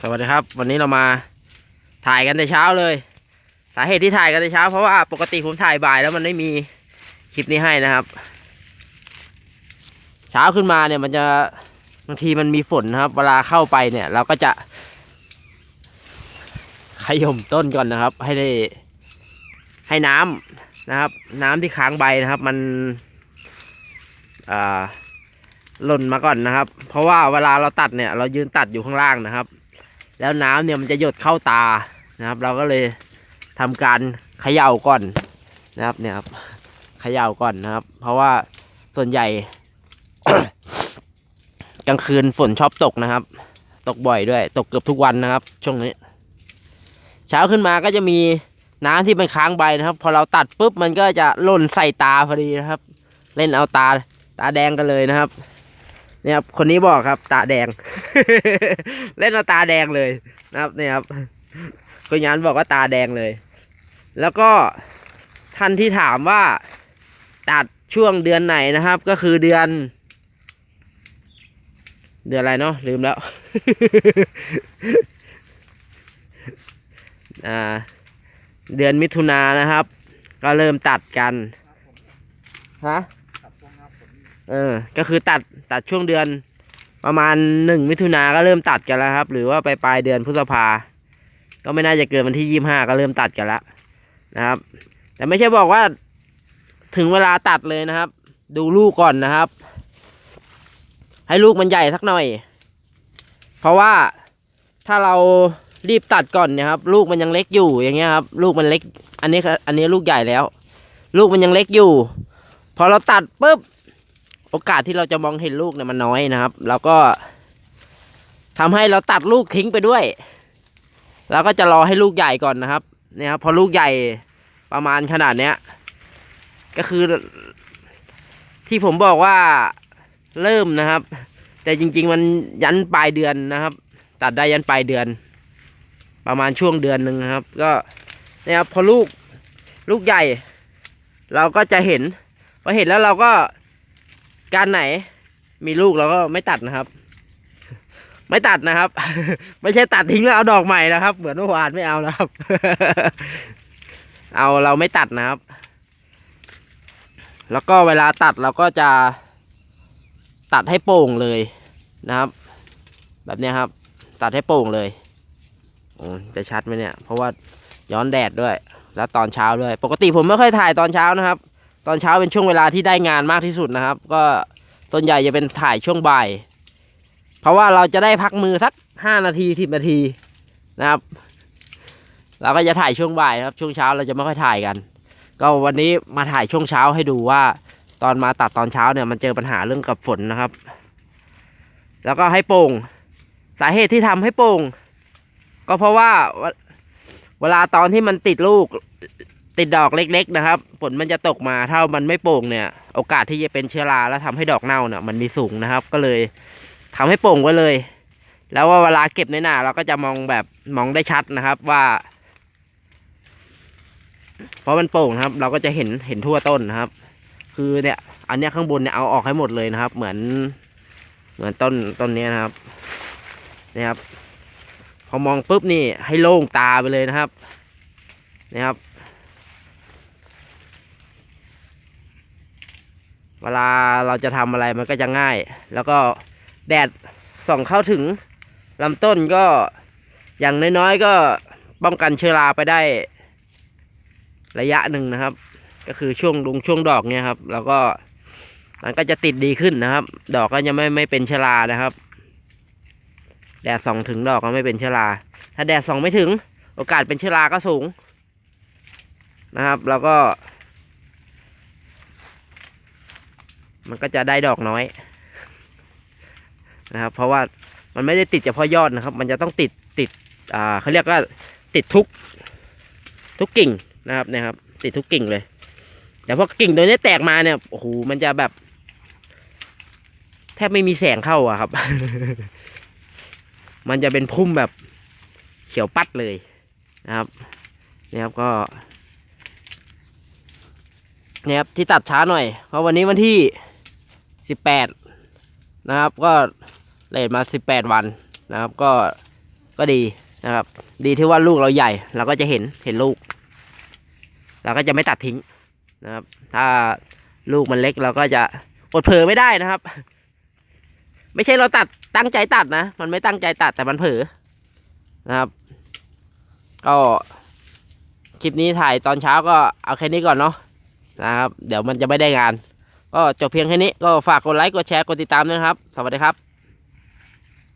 สวัสดีครับ วันนี้เรามาถ่ายกันแต่เช้าเลย สาเหตุที่ถ่ายกันแต่เช้า เพราะว่าปกติผมถ่ายบ่ายแล้วมันไม่มีคลิปนี้ให้นะครับ เช้าขึ้นมาเนี่ยมันจะบางทีมันมีฝนนะครับ เวลาเข้าไปเนี่ย เราก็จะขย่มต้นก่อนนะครับ ให้ได้ให้น้ำนะครับ น้ำที่ค้างใบนะครับ มันอ่าหล่นมาก่อนนะครับ เพราะว่าเวลาเราตัดเนี่ย เรายืนตัดอยู่ข้างล่างนะครับ แล้วน้ำเนี่ยมันจะหยดเข้าตานะครับ เราก็เลยทำการเขย่าก่อนนะครับเนี่ยครับเขย่าก่อนนะครับ เพราะว่าส่วนใหญ่ กลางคืนฝนชอบตกนะครับ ตกบ่อยด้วย ตกเกือบทุกวันนะครับ ช่วงนี้ เช้าขึ้นมาก็จะมีน้ำที่มันค้างใบนะครับ พอเราตัดปุ๊บมันก็จะหล่นใส่ตาพอดีนะครับ เล่นเอาตาตาแดงกันเลยนะครับ เนี่ยครับคนนี้บอกครับ ตาแดง เล่นเอาตาแดงเลยนะครับเนี่ยครับคุณยันบอกว่าตาแดงเลย แล้วก็ท่านที่ถามว่าตัดช่วงเดือนไหนนะครับ ก็คือเดือน เดือนอะไรเนาะลืมแล้ว อ่า เดือนมิถุนายนนะครับ ก็เริ่มตัดกันฮะ เออ ก็คือตัดตัดช่วงเดือนประมาณหนึ่งมิถุนาก็เริ่มตัดกันแล้วครับ หรือว่าไปปลายเดือนพฤษภา ก็ไม่น่าจะเกินวันที่ยี่ห้าก็เริ่มตัดกันแล้วนะครับ แต่ไม่ใช่บอกว่าถึงเวลาตัดเลยนะครับ ดูลูกก่อนนะครับ ให้ลูกมันใหญ่สักหน่อย เพราะว่าถ้าเรารีบตัดก่อนนี่ยครับ ลูกมันยังเล็กอยู่อย่างเงี้ยครับ ลูกมันเล็ก อันนี้อันนี้ลูกใหญ่แล้ว ลูกมันยังเล็กอยู่ พอเราตัดปุ๊บ โอกาสที่เราจะมองเห็นลูกเนี่ยมันน้อยนะครับแล้วก็ทำให้เราตัดลูกทิ้งไปด้วยเราก็จะรอให้ลูกใหญ่ก่อนนะครับ เนี่ยครับพอลูกใหญ่ประมาณขนาดเนี้ย ก็คือ ที่ผมบอกว่าเริ่มนะครับ แต่จริง ๆ มันยันปลายเดือนนะครับ ตัดได้ยันปลายเดือน ประมาณช่วงเดือนหนึ่งนะครับ ก็เนี่ยครับพอลูกลูกใหญ่ เราก็จะเห็นพอเห็นแล้วเราก็ การไหน มีลูกเราก็ไม่ตัดนะครับ ไม่ตัดนะครับ ไม่ใช่ตัดทิ้งแล้วเอาดอกใหม่นะครับ เหมือนเมื่อวานไม่เอานะครับ เอาเราไม่ตัดนะครับ แล้วก็เวลาตัดเราก็จะตัดให้โป่งเลยนะครับ แบบนี้ครับ ตัดให้โป่งเลยจะชัดไหมเนี่ย เพราะว่าย้อนแดดด้วย แล้วตอนเช้าด้วย ปกติผมไม่ค่อยถ่ายตอนเช้านะครับ ตอนเช้าเป็นช่วงเวลาที่ได้งานมากที่สุดนะครับ ก็ส่วนใหญ่จะเป็นถ่ายช่วงบ่าย เพราะว่าเราจะได้พักมือสักห้านาทีสิบนาทีนะครับ เราก็จะถ่ายช่วงบ่ายครับช่วงเช้าเราจะไม่ค่อยถ่ายกัน ก็วันนี้มาถ่ายช่วงเช้าให้ดูว่า ตอนมาตัดตอนเช้าเนี่ยมันเจอปัญหาเรื่องกับฝนนะครับ แล้วก็ให้โป่งสาเหตุที่ทำให้โป่งก็เพราะว่าเวลาตอนที่มันติดลูก ติดดอกเล็ก ๆ นะครับ ฝนมันจะตกมาถ้ามันไม่โป่งเนี่ย โอกาสที่จะเป็นเชื้อราแล้วทำให้ดอกเน่าเนี่ยมันมีสูงนะครับ ก็เลยทำให้โป่งไว้เลย แล้วว่าเวลาเก็บในหน้าเราก็จะมองแบบมองได้ชัดนะครับว่า เพราะมันโป่งครับ เราก็จะเห็นเห็นทั่วต้นนะครับ คือเนี่ย อันเนี้ยข้างบนเนี่ยเอาออกให้หมดเลยนะครับ เหมือน เหมือนต้นต้นนี้นะครับนี่ยครับ พอมองปุ๊บนี่ให้โล่งตาไปเลยนะครับ นะครับ เวลาเราจะทำอะไรมันก็จะง่าย แล้วก็แดดส่องเข้าถึงลำต้นก็อย่างน้อยๆก็ป้องกันเชื้อราไปได้ ระยะหนึ่งนะครับ ก็คือช่วงดงช่วงดอกเนี่ยครับ แล้วก็มันก็จะติดดีขึ้นนะครับ ดอกก็จะไม่ไม่เป็นเชื้อรานะครับ แดดส่องถึงดอกก็ไม่เป็นเชื้อรา ถ้าแดดส่องไม่ถึง โอกาสเป็นเชื้อราก็สูงนะครับ แล้วก็ มันก็จะได้ดอกน้อยนะครับ เพราะว่ามันไม่ได้ติดเฉพาะยอดนะครับ มันจะต้องติดติดอ่าเขาเรียกว่าติดทุกทุกกิ่งนะครับนะครับ ติดทุกกิ่งเลยแต่พอกิ่งตัวนี้แตกมาเนี่ยโอ้โหมันจะแบบ แทบไม่มีแสงเข้าอะครับ มันจะเป็นพุ่มแบบเขียวปัดเลยนะครับนี่ครับก็เนี่ยครับที่ตัดช้าหน่อย เพราะวันนี้วันที่ สิบแปดนะครับ ก็เลทมาสิบแปดวันนะครับ ก็ก็ดีนะครับ ดีที่ว่าลูกเราใหญ่ เราก็จะเห็นเห็นลูก เราก็จะไม่ตัดทิ้งนะครับ ถ้าลูกมันเล็กเราก็จะอดเผลอไม่ได้นะครับ ไม่ใช่เราตัดตั้งใจตัดนะ มันไม่ตั้งใจตัดแต่มันเผลอนะครับ ก็คลิปนี้ถ่ายตอนเช้าก็เอาแค่นี้ก่อนเนาะนะครับ เดี๋ยวมันจะไม่ได้งาน ก็จบเพียงแค่นี้ก็ฝากกดไลค์กดแชร์กดติดตามด้วยนะครับ สวัสดีครับ